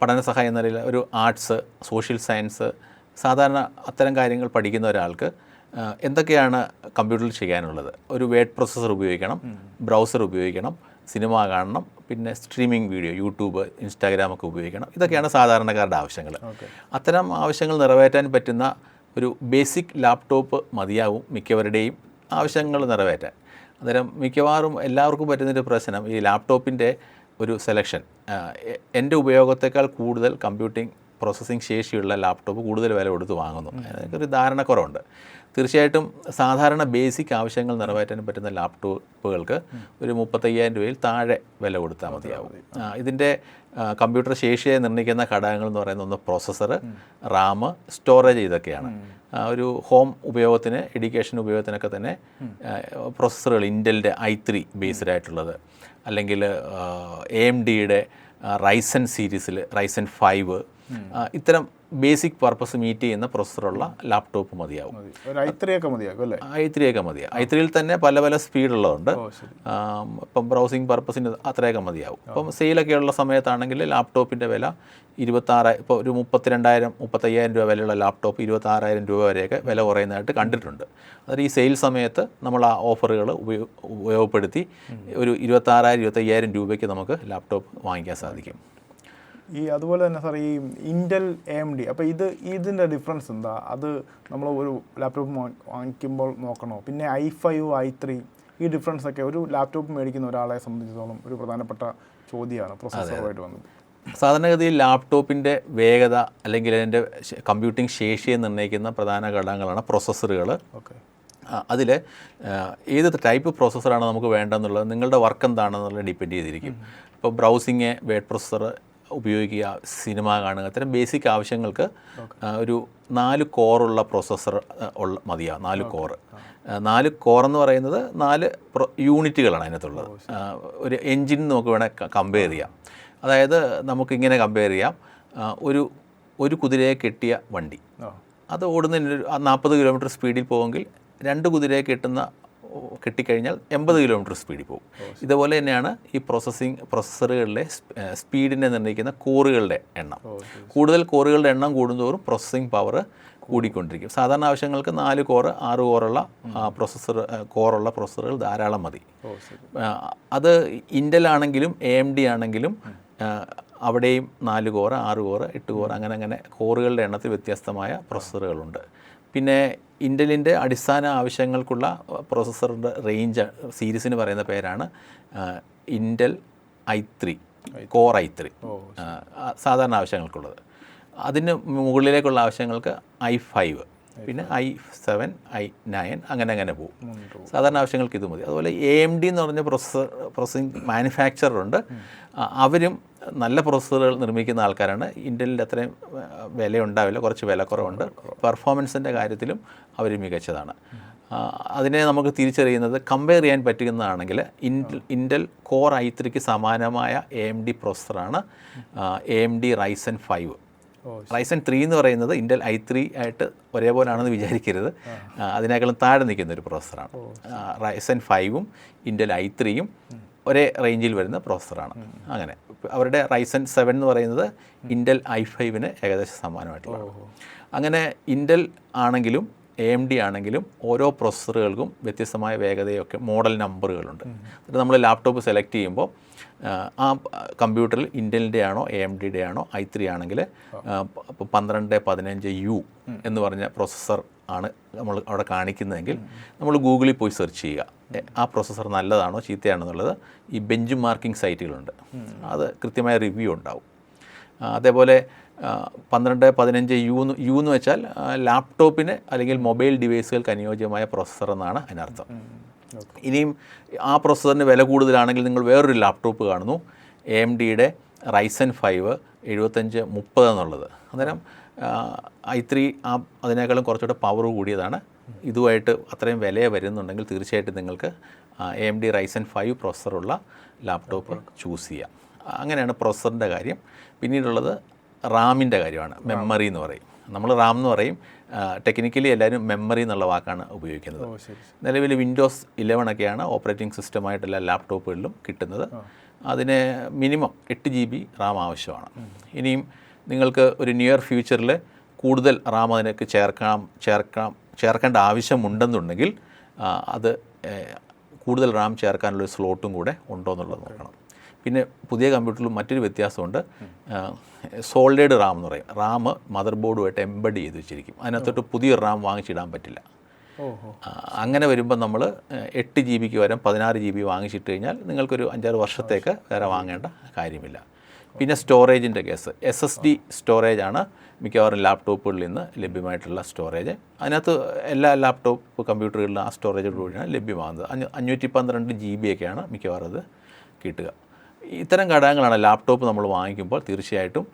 പഠന സഹായി എന്ന നിലയിൽ ഒരു ആർട്സ് സോഷ്യൽ സയൻസ് സാധാരണ അത്തരം കാര്യങ്ങൾ പഠിക്കുന്ന ഒരാൾക്ക് എന്തൊക്കെയാണ് കമ്പ്യൂട്ടറിൽ ചെയ്യാനുള്ളത്? ഒരു വേഡ് പ്രോസസ്സർ ഉപയോഗിക്കണം ബ്രൗസർ ഉപയോഗിക്കണം സിനിമ കാണണം പിന്നെ സ്ട്രീമിംഗ് വീഡിയോ യൂട്യൂബ് ഇൻസ്റ്റാഗ്രാം ഒക്കെ ഉപയോഗിക്കണം. ഇതൊക്കെയാണ് സാധാരണക്കാരുടെ ആവശ്യങ്ങൾ. അത്തരം ആവശ്യങ്ങൾ നിറവേറ്റാൻ പറ്റുന്ന ഒരു ബേസിക് ലാപ്ടോപ്പ് മതിയാവും മിക്കവരുടെയും ആവശ്യങ്ങൾ നിറവേറ്റാൻ. അന്നേരം മിക്കവാറും എല്ലാവർക്കും പറ്റുന്നൊരു പ്രശ്നം ഈ ലാപ്ടോപ്പിന്റെ ഒരു സെലക്ഷൻ. എന്റെ ഉപയോഗത്തേക്കാൾ കൂടുതൽ കമ്പ്യൂട്ടിംഗ് പ്രോസസ്സിംഗ് ശേഷിയുള്ള ലാപ്ടോപ്പ് കൂടുതൽ വില കൊടുത്ത് വാങ്ങുന്നു. ഒരു ധാരണക്കുറവുണ്ട്. തീർച്ചയായിട്ടും സാധാരണ ബേസിക് ആവശ്യങ്ങൾ നിറവേറ്റാൻ പറ്റുന്ന ലാപ്ടോപ്പുകൾക്ക് ഒരു മുപ്പത്തയ്യായിരം രൂപയിൽ താഴെ വില കൊടുത്താൽ മതിയാവും. ഇതിന്റെ കമ്പ്യൂട്ടർ ശേഷിയെ നിർണയിക്കുന്ന ഘടകങ്ങൾ എന്ന് പറയുന്ന ഒന്ന് പ്രോസസ്സർ റാം സ്റ്റോറേജ് ഇതൊക്കെയാണ്. ഒരു ഹോം ഉപയോഗത്തിന് എഡ്യൂക്കേഷൻ ഉപയോഗത്തിനൊക്കെ തന്നെ പ്രോസസ്സറുകൾ ഇന്റലിന്റെ ഐ ത്രീ ബേസ്ഡ് ആയിട്ടുള്ളത്. അല്ലെങ്കിൽ എ എം ഡിയുടെ റൈസൻ സീരീസിൽ റൈസൻ ഫൈവ് ഇത്തരം ബേസിക് പർപ്പസ് മീറ്റ് ചെയ്യുന്ന പ്രോസസ്സറുള്ള ലാപ്ടോപ്പ് മതിയാവും. മതി. ഒരു ഐത്രിയൊക്കെ മതിയാക്കും അല്ലേ? ഐ മതിയാവും ഐ ത്രീയിൽ തന്നെ പല പല സ്പീഡുള്ളതുണ്ട്. ഇപ്പം ബ്രൗസിങ് പർപ്പസിന് അത്രയൊക്കെ മതിയാവും. ഇപ്പം സെയിലൊക്കെ ഉള്ള സമയത്താണെങ്കിൽ ലാപ്ടോപ്പിന്റെ വില ഇരുപത്താറ് ഇപ്പോൾ ഒരു മുപ്പത്തിരണ്ടായിരം മുപ്പത്തയ്യായിരം രൂപ വിലയുള്ള ലാപ്ടോപ്പ് ഇരുപത്താറായിരം രൂപ വരെയൊക്കെ വില കുറയുന്നതായിട്ട് കണ്ടിട്ടുണ്ട്. അതായത് ഈ സെയിൽ സമയത്ത് നമ്മൾ ആ ഓഫറുകൾ ഉപയോഗപ്പെടുത്തി ഒരു ഇരുപത്താറായിരം ഇരുപത്തയ്യായിരം രൂപയ്ക്ക് നമുക്ക് ലാപ്ടോപ്പ് വാങ്ങിക്കാൻ സാധിക്കും. ഈ അതുപോലെ തന്നെ സാർ ഈ ഇന്റൽ എ എം ഡി അപ്പോൾ ഇത് ഇതിന്റെ ഡിഫറൻസ് എന്താ? അത് നമ്മൾ ഒരു ലാപ്ടോപ്പ് വാങ്ങിക്കുമ്പോൾ നോക്കണോ? പിന്നെ ഐ ഫൈവ് ഐ ത്രീ ഈ ഡിഫറൻസ് ഒക്കെ ഒരു ലാപ്ടോപ്പ് മേടിക്കുന്ന ഒരാളെ സംബന്ധിച്ചിടത്തോളം ഒരു പ്രധാനപ്പെട്ട ചോദ്യമാണ് പ്രൊസസ്സറുമായിട്ട് വന്നത്. സാധാരണഗതിയിൽ ലാപ്ടോപ്പിന്റെ വേഗത അല്ലെങ്കിൽ അതിന്റെ കമ്പ്യൂട്ടിംഗ് ശേഷിയെ നിർണയിക്കുന്ന പ്രധാന ഘടകങ്ങളാണ് പ്രൊസസ്സറുകൾ ഓക്കെ അതിൽ ഏത് ടൈപ്പ് പ്രോസസ്സറാണ് നമുക്ക് വേണ്ടതെന്നുള്ളത് നിങ്ങളുടെ വർക്ക് എന്താണെന്നുള്ളത് ഡിപ്പെൻഡ് ചെയ്തിരിക്കും. ഇപ്പോൾ ബ്രൗസിങ് വേഡ് പ്രോസസ്സർ ഉപയോഗിക്കുക സിനിമ കാണുക. അത്തരം ബേസിക് ആവശ്യങ്ങൾക്ക് ഒരു നാല് കോറുള്ള പ്രോസസ്സർ ഉള്ള മതിയാവും നാല് കോറ് നാല് കോർ എന്ന് പറയുന്നത് നാല് പ്രൊ യൂണിറ്റുകളാണ് അതിനകത്തുള്ളത്. ഒരു എൻജിൻ നമുക്ക് വേണേൽ കമ്പയർ ചെയ്യാം. അതായത് നമുക്കിങ്ങനെ കമ്പയർ ചെയ്യാം. ഒരു ഒരു കുതിരയെ കെട്ടിയ വണ്ടി. അത് ഓടുന്നതിന് നാൽപ്പത് കിലോമീറ്റർ സ്പീഡിൽ പോകുമെങ്കിൽ രണ്ട് കുതിരയെ കെട്ടുന്ന കെട്ടിക്കഴിഞ്ഞാൽ എൺപത് കിലോമീറ്റർ സ്പീഡിൽ പോകും. ഇതുപോലെ തന്നെയാണ് ഈ പ്രോസസ്സിങ് പ്രോസസ്സറുകളിലെ സ്പീഡിനെ നിർണയിക്കുന്ന കോറുകളുടെ എണ്ണം. കൂടുതൽ കോറുകളുടെ എണ്ണം കൂടുന്തോറും പ്രോസസ്സിംഗ് പവർ കൂടിക്കൊണ്ടിരിക്കും. സാധാരണ ആവശ്യങ്ങൾക്ക് നാല് കോറ് ആറ് കോറുള്ള പ്രോസസ്സർ കോറുള്ള പ്രോസസ്സറുകൾ ധാരാളം മതി. അത് ഇന്റലാണെങ്കിലും എ എം ഡി ആണെങ്കിലും അവിടെയും നാല് കോറ് ആറ് കോറ് എട്ട് കോറ് അങ്ങനെ അങ്ങനെ കോറുകളുടെ എണ്ണത്തിൽ വ്യത്യസ്തമായ പ്രോസസ്സറുകളുണ്ട് പിന്നെ ഇന്റലിന്റെ അടിസ്ഥാന ആവശ്യങ്ങൾക്കുള്ള പ്രോസസ്സറിന്റെ റേഞ്ച് സീരീസിന് പറയുന്ന പേരാണ് Intel i three core i three സാധാരണ ആവശ്യങ്ങൾക്കുള്ളത്. അതിന് മുകളിലേക്കുള്ള ആവശ്യങ്ങൾക്ക് ഐ ഫൈവ് പിന്നെ ഐ സെവൻ ഐ നയൻ അങ്ങനെ അങ്ങനെ പോകും. സാധാരണ ആവശ്യങ്ങൾക്ക് ഇത് മതി. അതുപോലെ എ എം ഡി എന്ന് പറഞ്ഞ പ്രോസസ്സർ പ്രോസസ്സിംഗ് മാനുഫാക്ചറർ ഉണ്ട്. ആ, അവരും നല്ല പ്രോസസ്സറുകൾ നിർമ്മിക്കുന്ന ആൾക്കാരാണ്. ഇന്റലിന്റെ അത്രയും വില ഉണ്ടാവില്ല കുറച്ച് വില കുറവുണ്ട്. പെർഫോമൻസിന്റെ കാര്യത്തിലും അവർ മികച്ചതാണ്. അതിനെ നമുക്ക് തിരിച്ചറിയുന്നത് കമ്പയർ ചെയ്യാൻ പറ്റുന്നതാണെങ്കിൽ ഇന്റൽ ഇന്റൽ കോർ ഐ ത്രീക്ക് സമാനമായ A M D പ്രോസസ്സറാണ് A M D Ryzen five Ryzen three എന്ന് പറയുന്നത് ഇൻഡൽ ഐ ത്രീ ആയിട്ട് ഒരേപോലാണെന്ന് വിചാരിക്കരുത്. അതിനേക്കാളും താഴെ നിൽക്കുന്ന ഒരു പ്രോസസ്സറാണ് റൈസൻ ഫൈവും ഇൻഡൽ ഐ ത്രീയും ഒരേ റേഞ്ചിൽ വരുന്ന പ്രോസസ്സറാണ് അങ്ങനെ. അവരുടെ റൈസൻ സെവൻ എന്ന് പറയുന്നത് ഇൻഡൽ ഐ ഫൈവിന് ഏകദേശം സമാനമായിട്ടുള്ള അങ്ങനെ ഇൻഡൽ ആണെങ്കിലും എ എം ഡി ആണെങ്കിലും ഓരോ പ്രോസസ്സറുകൾക്കും വ്യത്യസ്തമായ വേഗതയൊക്കെ മോഡൽ നമ്പറുകളുണ്ട് എന്നിട്ട് നമ്മൾ ലാപ്ടോപ്പ് സെലക്ട് ചെയ്യുമ്പോൾ ആ, കമ്പ്യൂട്ടറിൽ ഇൻഡലിന്റെ ആണോ എ എം ഡിയുടെ ആണോ ഐ ത്രീ ആണെങ്കിൽ പന്ത്രണ്ട് പതിനഞ്ച് യു എന്ന് പറഞ്ഞ പ്രോസസ്സർ ആണ് നമ്മൾ അവിടെ കാണിക്കുന്നതെങ്കിൽ നമ്മൾ ഗൂഗിളിൽ പോയി സെർച്ച് ചെയ്യുക. ആ പ്രോസസ്സർ നല്ലതാണോ ചീത്തയാണെന്നുള്ളത് ഈ ബെഞ്ച് മാർക്കിംഗ് സൈറ്റുകളുണ്ട്. അത് കൃത്യമായ റിവ്യൂ ഉണ്ടാവും. അതേപോലെ പന്ത്രണ്ട് പതിനഞ്ച് യു യു എന്ന് വെച്ചാൽ ലാപ്ടോപ്പിന് അല്ലെങ്കിൽ മൊബൈൽ ഡിവൈസുകൾക്ക് അനുയോജ്യമായ പ്രോസസ്സർ എന്നാണ് അതിനർത്ഥം. ഇനിയും ആ പ്രോസസ്സറിന് വില കൂടുതലാണെങ്കിൽ നിങ്ങൾ വേറൊരു ലാപ്ടോപ്പ് കാണുന്നു. എ എം ഡിയുടെ റൈസൻ ഫൈവ് എഴുപത്തഞ്ച് മുപ്പത് എന്നുള്ളത്. അന്നേരം ഐ ത്രീ ആ അതിനേക്കാളും കുറച്ചുകൂടെ പവർ കൂടിയതാണ്. ഇതുമായിട്ട് അത്രയും വില വരുന്നുണ്ടെങ്കിൽ തീർച്ചയായിട്ടും നിങ്ങൾക്ക് A M D Ryzen five പ്രോസസ്സറുള്ള laptop choose ചെയ്യാം. അങ്ങനെയാണ് പ്രോസസ്സറിന്റെ കാര്യം. പിന്നീടുള്ളത് റാമിന്റെ കാര്യമാണ് മെമ്മറി എന്ന് പറയും. നമ്മൾ റാം എന്ന് പറയും ടെക്നിക്കലി എല്ലാവരും മെമ്മറി എന്നുള്ള വാക്കാണ് ഉപയോഗിക്കുന്നത്. നിലവിൽ വിൻഡോസ് ഇലവൻ ഒക്കെയാണ് ഓപ്പറേറ്റിംഗ് സിസ്റ്റമായിട്ട് എല്ലാ ലാപ്ടോപ്പുകളിലും കിട്ടുന്നത്. അതിന് മിനിമം എട്ട് ജി ബി റാം ആവശ്യമാണ്. ഇനിയും നിങ്ങൾക്ക് ഒരു നിയർ ഫ്യൂച്ചറിൽ കൂടുതൽ റാം അതിനേക്ക് ചേർക്കാം ചേർക്കാം ചേർക്കേണ്ട ആവശ്യമുണ്ടെന്നുണ്ടെങ്കിൽ അത് കൂടുതൽ റാം ചേർക്കാനുള്ള സ്ലോട്ടും കൂടെ ഉണ്ടോ എന്നുള്ളത് നോക്കണം. പിന്നെ പുതിയ കമ്പ്യൂട്ടറിൽ മറ്റൊരു വ്യത്യാസമുണ്ട്. സോൾഡേഡ് റാം എന്ന് പറയും. റാം മദർ ബോർഡുമായിട്ട് എംബഡ് ചെയ്ത് വെച്ചിരിക്കും. അതിനകത്തോട്ട് പുതിയൊരു റാം വാങ്ങിച്ചിടാൻ പറ്റില്ല. അങ്ങനെ വരുമ്പോൾ നമ്മൾ എട്ട് ജി ബിക്ക് പകരം പതിനാറ് ജി ബി വാങ്ങിച്ചിട്ട് കഴിഞ്ഞാൽ നിങ്ങൾക്കൊരു അഞ്ചാറ് വർഷത്തേക്ക് വേറെ വാങ്ങേണ്ട കാര്യമില്ല. പിന്നെ സ്റ്റോറേജിന്റെ കേസ്. എസ് എസ് ഡി സ്റ്റോറേജാണ് മിക്കവാറും ലാപ്ടോപ്പുകളിൽ നിന്ന് ലഭ്യമായിട്ടുള്ള സ്റ്റോറേജ്. അതിനകത്ത് എല്ലാ ലാപ്ടോപ്പ് കമ്പ്യൂട്ടറുകളിലും ആ സ്റ്റോറേജ് കൂടിയാണ് ലഭ്യമാകുന്നത്. അഞ്ഞൂ അഞ്ഞൂറ്റി പന്ത്രണ്ട് ജി ബി ഒക്കെയാണ് മിക്കവാറും അത് കിട്ടുക. ഇത്തരം ഘടകങ്ങളാണ് ലാപ്ടോപ്പ് നമ്മൾ വാങ്ങിക്കുമ്പോൾ തീർച്ചയായിട്ടും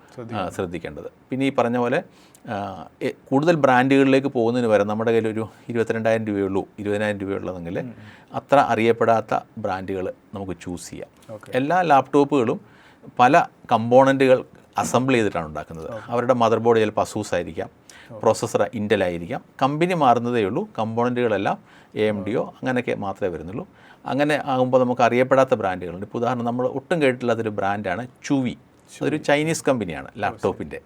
ശ്രദ്ധിക്കേണ്ടത്. പിന്നെ ഈ പറഞ്ഞ പോലെ കൂടുതൽ ബ്രാൻഡുകളിലേക്ക് പോകുന്നതിന് വരെ നമ്മുടെ കയ്യിൽ ഒരു ഇരുപത്തിരണ്ടായിരം രൂപയുള്ളൂ ഇരുപതിനായിരം രൂപയുള്ളതെങ്കിൽ അത്ര അറിയപ്പെടാത്ത ബ്രാൻഡുകൾ നമുക്ക് ചൂസ് ചെയ്യാം. എല്ലാ ലാപ്ടോപ്പുകളും പല കമ്പോണന്റുകൾ അസംബിൾ ചെയ്തിട്ടാണ് ഉണ്ടാക്കുന്നത്. അവരുടെ മദർ ബോർഡ് ചിലപ്പോൾ അസൂസ് ആയിരിക്കാം പ്രോസസ്സർ ഇന്റൽ ആയിരിക്കാം. കമ്പനി മാറുന്നതേ ഉള്ളൂ കമ്പോണന്റുകളെല്ലാം എ എം ഡിയോ അങ്ങനെയൊക്കെ മാത്രമേ വരുന്നുള്ളൂ. അങ്ങനെ ആകുമ്പോൾ നമുക്ക് അറിയപ്പെടാത്ത ബ്രാൻഡുകളുണ്ട്. ഇപ്പോൾ ഉദാഹരണം നമ്മൾ ഒട്ടും കേട്ടില്ലാത്തൊരു ബ്രാൻഡാണ് ചുവി. അതൊരു ചൈനീസ് കമ്പനിയാണ് ലാപ്ടോപ്പിന്റെ.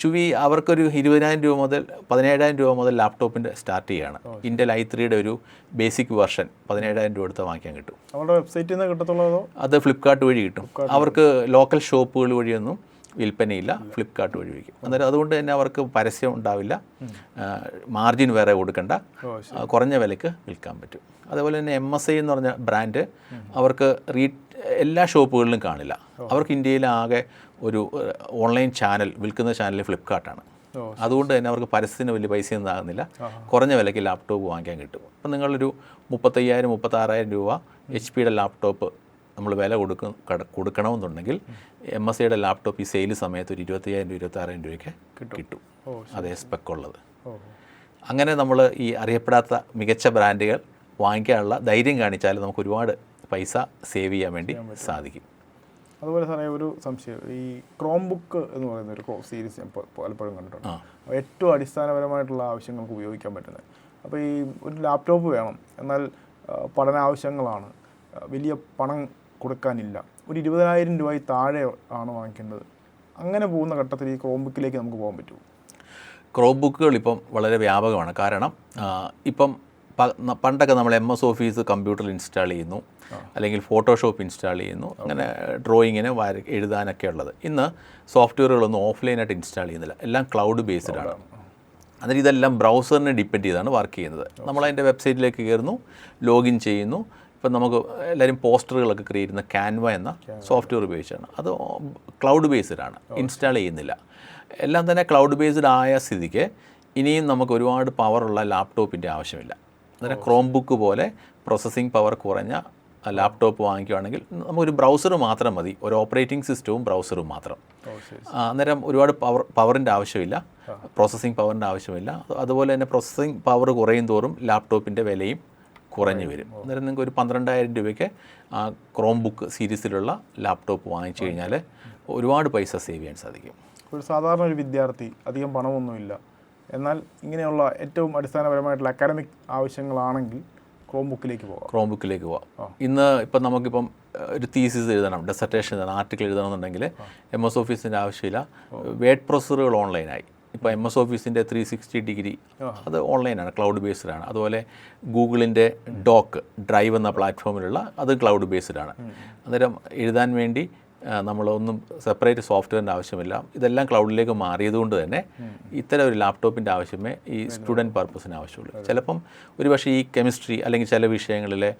ചുവി അവർക്കൊരു ഇരുപതിനായിരം രൂപ മുതൽ പതിനേഴായിരം രൂപ മുതൽ ലാപ്ടോപ്പിന്റെ സ്റ്റാർട്ട് ചെയ്യുകയാണ് ഇന്റെ ഐ ത്രീയുടെ ഒരു ബേസിക് വെർഷൻ പതിനേഴായിരം രൂപ എടുത്ത് വാങ്ങിക്കാൻ കിട്ടും. അവരുടെ വെബ്സൈറ്റിൽ നിന്ന് കിട്ടത്തുള്ളതോ അതോ? ഫ്ലിപ്കാർട്ട് വഴി കിട്ടും. അവർക്ക് ലോക്കൽ ഷോപ്പുകൾ വഴിയൊന്നും വിൽപ്പനയില്ല. ഫ്ലിപ്കാർട്ട് വഴി വയ്ക്കും. അന്നേരം അതുകൊണ്ട് തന്നെ അവർക്ക് പരസ്യം ഉണ്ടാവില്ല. മാർജിൻ വേറെ കൊടുക്കണ്ട. കുറഞ്ഞ വിലക്ക് വിൽക്കാൻ പറ്റും. അതേപോലെ തന്നെ എം എസ് ഐ എന്ന് പറഞ്ഞ ബ്രാൻഡ് അവർക്ക് റീ എല്ലാ ഷോപ്പുകളിലും കാണില്ല. അവർക്ക് ഇന്ത്യയിലാകെ ഒരു ഓൺലൈൻ ചാനൽ വിൽക്കുന്ന ചാനൽ ഫ്ലിപ്കാർട്ടാണ്. അതുകൊണ്ട് തന്നെ അവർക്ക് പരസ്യത്തിന് വലിയ പൈസയൊന്നും ആകുന്നില്ല. കുറഞ്ഞ വിലയ്ക്ക് ലാപ്ടോപ്പ് വാങ്ങിക്കാൻ കിട്ടും. അപ്പം നിങ്ങളൊരു മുപ്പത്തയ്യായിരം മുപ്പത്താറായിരം രൂപ എച്ച് പിയുടെ ലാപ്ടോപ്പ് നമ്മൾ വില കൊടുക്കും കൊടുക്കണമെന്നുണ്ടെങ്കിൽ എം എസ് സിയുടെ ലാപ്ടോപ്പ് ഈ സെയിൽ സമയത്ത് ഒരു ഇരുപത്തയ്യായിരം രൂപ ഇരുപത്താറായിരം രൂപയ്ക്ക് കിട്ടും. അതേ സ്പെക്കുള്ളത് അങ്ങനെ നമ്മൾ ഈ അറിയപ്പെടാത്ത മികച്ച ബ്രാൻഡുകൾ വാങ്ങിക്കാനുള്ള ധൈര്യം കാണിച്ചാൽ നമുക്ക് ഒരുപാട് പൈസ സേവ് ചെയ്യാൻ വേണ്ടി സാധിക്കും. അതുപോലെ സാറേ ഒരു സംശയം. ഈ ക്രോം ബുക്ക് എന്ന് പറയുന്ന ഒരു സീരീസ് ഞാൻ പലപ്പോഴും കണ്ടിട്ടുണ്ട്. ഏറ്റവും അടിസ്ഥാനപരമായിട്ടുള്ള ആവശ്യങ്ങൾക്ക് ഉപയോഗിക്കാൻ പറ്റുന്നത്. അപ്പോൾ ഈ ഒരു ലാപ്ടോപ്പ് വേണം. എന്നാൽ പഠന ആവശ്യങ്ങളാണ് വലിയ പണം കൊടുക്കാനില്ല. ഒരു ഇരുപതിനായിരം രൂപയിൽ താഴെ ആണ് വാങ്ങിക്കേണ്ടത്. അങ്ങനെ പോകുന്ന ഘട്ടത്തിൽ ഈ ക്രോം ബുക്കിലേക്ക് നമുക്ക് പോകാൻ പറ്റുമോ? ക്രോം ബുക്കുകൾ ഇപ്പം വളരെ വ്യാപകമാണ്. കാരണം ഇപ്പം പണ്ടൊക്കെ നമ്മൾ എം എസ് ഓഫീസ് കമ്പ്യൂട്ടറിൽ ഇൻസ്റ്റാൾ ചെയ്യുന്നു. അല്ലെങ്കിൽ ഫോട്ടോഷോപ്പ് ഇൻസ്റ്റാൾ ചെയ്യുന്നു. അങ്ങനെ ഡ്രോയിങ്ങിന് വര എഴുതാനൊക്കെ ഉള്ളത്. ഇന്ന് സോഫ്റ്റ്വെയറുകളൊന്നും ഓഫ്ലൈനായിട്ട് ഇൻസ്റ്റാൾ ചെയ്യുന്നില്ല. എല്ലാം ക്ലൗഡ് ബേസ്ഡ് ആണ്. അതിന് ഇതെല്ലാം ബ്രൗസറിനെ ഡിപ്പെൻഡ് ചെയ്താണ് വർക്ക് ചെയ്യുന്നത്. നമ്മൾ അതിന്റെ വെബ്സൈറ്റിലേക്ക് കയറുന്നു ലോഗിൻ ചെയ്യുന്നു. ഇപ്പം നമുക്ക് എല്ലാവരും പോസ്റ്ററുകളൊക്കെ ക്രിയേറ്റ് ചെയ്യുന്ന ക്യാൻവ എന്ന സോഫ്റ്റ്വെയർ ഉപയോഗിച്ചാണ്. അത് ക്ലൗഡ് ബേസ്ഡ് ആണ്. ഇൻസ്റ്റാൾ ചെയ്യുന്നില്ല. എല്ലാം തന്നെ ക്ലൗഡ് ബേസ്ഡ് ആയ സ്ഥിതിക്ക് ഇനിയും നമുക്ക് ഒരുപാട് പവറുള്ള ലാപ്ടോപ്പിന്റെ ആവശ്യമില്ല. അന്നേരം ക്രോം ബുക്ക് പോലെ പ്രോസസ്സിംഗ് പവർ കുറഞ്ഞ ലാപ്ടോപ്പ് വാങ്ങിക്കുകയാണെങ്കിൽ നമുക്കൊരു ബ്രൗസർ മാത്രം മതി. ഒരു ഓപ്പറേറ്റിംഗ് സിസ്റ്റവും ബ്രൗസറും മാത്രം. അന്നേരം ഒരുപാട് പവർ പവറിന്റെ ആവശ്യമില്ല. പ്രോസസ്സിംഗ് പവറിന്റെ ആവശ്യമില്ല. അത് അതുപോലെ തന്നെ പ്രോസസ്സിംഗ് പവർ കുറയും തോറും ലാപ്ടോപ്പിന്റെ വിലയും കുറഞ്ഞു വരും. അന്നേരം നിങ്ങൾക്ക് ഒരു പന്ത്രണ്ടായിരം രൂപയ്ക്ക് ആ ക്രോം ബുക്ക് സീരീസിലുള്ള ലാപ്ടോപ്പ് വാങ്ങിച്ചു കഴിഞ്ഞാൽ ഒരുപാട് പൈസ സേവ് ചെയ്യാൻ സാധിക്കും. ഒരു സാധാരണ ഒരു വിദ്യാർത്ഥി അധികം പണമൊന്നുമില്ല. എന്നാൽ ഇങ്ങനെയുള്ള ഏറ്റവും അടിസ്ഥാനപരമായിട്ടുള്ള അക്കാഡമിക് ആവശ്യങ്ങളാണെങ്കിൽ ക്രോം ബുക്കിലേക്ക് പോകാം. ക്രോം ബുക്കിലേക്ക് പോവാം ഇന്ന് ഇപ്പം നമുക്കിപ്പം ഒരു തീസിസ് എഴുതണം ഡെസർട്ടേഷൻ എഴുതണം ആർട്ടിക്കിൾ എഴുതണമെന്നുണ്ടെങ്കിൽ എം എസ് ഓഫീസിന്റെ ആവശ്യമില്ല. വേഡ് പ്രൊസറുകൾ ഓൺലൈനായി ഇപ്പോൾ എം എസ് ഓഫീസിന്റെ ത്രീ സിക്സ്റ്റി ഡിഗ്രി അത് ഓൺലൈനാണ് ക്ലൗഡ് ബേസ്ഡ് ആണ് അതുപോലെ ഗൂഗിളിന്റെ ഡോക്ക് ഡ്രൈവ് എന്ന പ്ലാറ്റ്ഫോമിലുള്ള അത് ക്ലൗഡ് ബേസ്ഡ് ആണ് അന്നേരം എഴുതാൻ വേണ്ടി നമ്മളൊന്നും സെപ്പറേറ്റ് സോഫ്റ്റ്വെയറിന്റെ ആവശ്യമില്ല. ഇതെല്ലാം ക്ലൗഡിലേക്ക് മാറിയതുകൊണ്ട് തന്നെ ഇത്തരം ഒരു ലാപ്ടോപ്പിന്റെ ആവശ്യമേ ഈ സ്റ്റുഡന്റ് പർപ്പസിന് ആവശ്യമുള്ളൂ. ചിലപ്പം ഒരുപക്ഷെ ഈ കെമിസ്ട്രി അല്ലെങ്കിൽ ചില വിഷയങ്ങളിലെ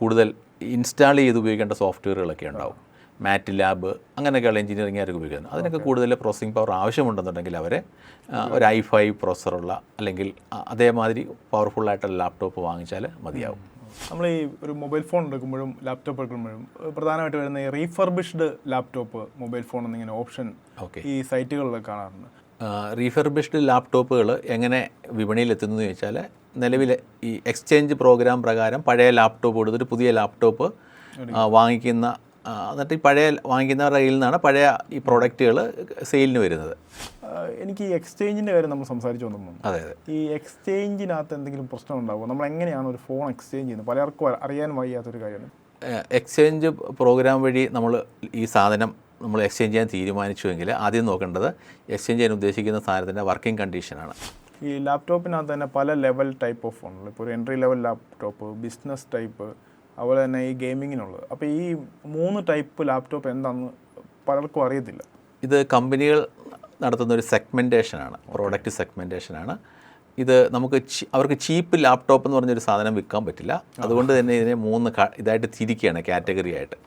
കൂടുതൽ ഇൻസ്റ്റാൾ ചെയ്ത് ഉപയോഗിക്കേണ്ട സോഫ്റ്റ്വെയറുകളൊക്കെ ഉണ്ടാവും. മാറ്റ് ലാബ് അങ്ങനെയൊക്കെയുള്ള എഞ്ചിനീയറിംഗ് ആയിരിക്കും ഉപയോഗിക്കുന്നത് അതിനൊക്കെ കൂടുതൽ പ്രോസസ്സിംഗ് പവർ ആവശ്യമുണ്ടെന്നുണ്ടെങ്കിൽ അവരെ ഒരു ഐ ഫൈവ് പ്രോസസ്സറുള്ള അല്ലെങ്കിൽ അതേമാതിരി പവർഫുള്ളായിട്ടുള്ള ലാപ്ടോപ്പ് വാങ്ങിച്ചാൽ മതിയാവും. നമ്മൾ ഈ ഒരു മൊബൈൽ ഫോൺ എടുക്കുമ്പോഴും ലാപ്ടോപ്പ് എടുക്കുമ്പോഴും പ്രധാനമായിട്ട് വരുന്ന ഈ റീഫർബിഷ്ഡ് ലാപ്ടോപ്പ് മൊബൈൽ ഫോൺ എന്നിങ്ങനെ ഓപ്ഷൻ ഓക്കെ. ഈ സൈറ്റുകളിൽ കാണാറുണ്ട്. റീഫർബിഷ്ഡ് ലാപ്ടോപ്പുകൾ എങ്ങനെ എന്ന് ചോദിച്ചാൽ നിലവിലെ ഈ എക്സ്ചേഞ്ച് പ്രോഗ്രാം പ്രകാരം പഴയ ലാപ്ടോപ്പ് കൊടുത്തിട്ട് പുതിയ ലാപ്ടോപ്പ് വാങ്ങിക്കുന്ന എന്നിട്ട് ഈ പഴയ വാങ്ങിക്കുന്നവരുടെ കയ്യിൽ നിന്നാണ് പഴയ ഈ പ്രോഡക്റ്റുകൾ സെയിലിന് വരുന്നത്. എനിക്ക് ഈ എക്സ്ചേഞ്ചിന്റെ കാര്യം നമ്മൾ സംസാരിച്ചു വന്നു. അതെ അതെ. ഈ എക്സ്ചേഞ്ചിനകത്ത് എന്തെങ്കിലും പ്രശ്നം ഉണ്ടാകുമോ നമ്മൾ എങ്ങനെയാണ് ഒരു ഫോൺ എക്സ്ചേഞ്ച് ചെയ്യുന്നത്? പലർക്കും അറിയാൻ വയ്യാത്തൊരു കാര്യമാണ്. എക്സ്ചേഞ്ച് പ്രോഗ്രാം വഴി നമ്മൾ ഈ സാധനം നമ്മൾ എക്സ്ചേഞ്ച് ചെയ്യാൻ തീരുമാനിച്ചുവെങ്കിൽ ആദ്യം നോക്കേണ്ടത് എക്സ്ചേഞ്ച് ചെയ്യാൻ ഉദ്ദേശിക്കുന്ന സാധനത്തിന്റെ വർക്കിംഗ് കണ്ടീഷനാണ്. ഈ ലാപ്ടോപ്പിനകത്ത് തന്നെ പല ലെവൽ ടൈപ്പ് ഓഫ് ഫോണുകൾ. ഇപ്പോൾ ഒരു entry level laptop business type അതുപോലെ തന്നെ ഈ ഗെയിമിങ്ങിനുള്ളത്. അപ്പോൾ ഈ മൂന്ന് ടൈപ്പ് ലാപ്ടോപ്പ് എന്താണെന്ന് പലർക്കും അറിയത്തില്ല. ഇത് കമ്പനികൾ നടത്തുന്ന ഒരു സെഗ്മെന്റേഷനാണ് പ്രോഡക്റ്റ് സെഗ്മെന്റേഷനാണ് ഇത് നമുക്ക് അവർക്ക് ചീപ്പ് ലാപ്ടോപ്പ് എന്ന് പറഞ്ഞൊരു സാധനം വിൽക്കാൻ പറ്റില്ല. അതുകൊണ്ട് തന്നെ ഇതിനെ മൂന്ന് ഇതായിട്ട് തിരിക്കുകയാണ് കാറ്റഗറി ആയിട്ട്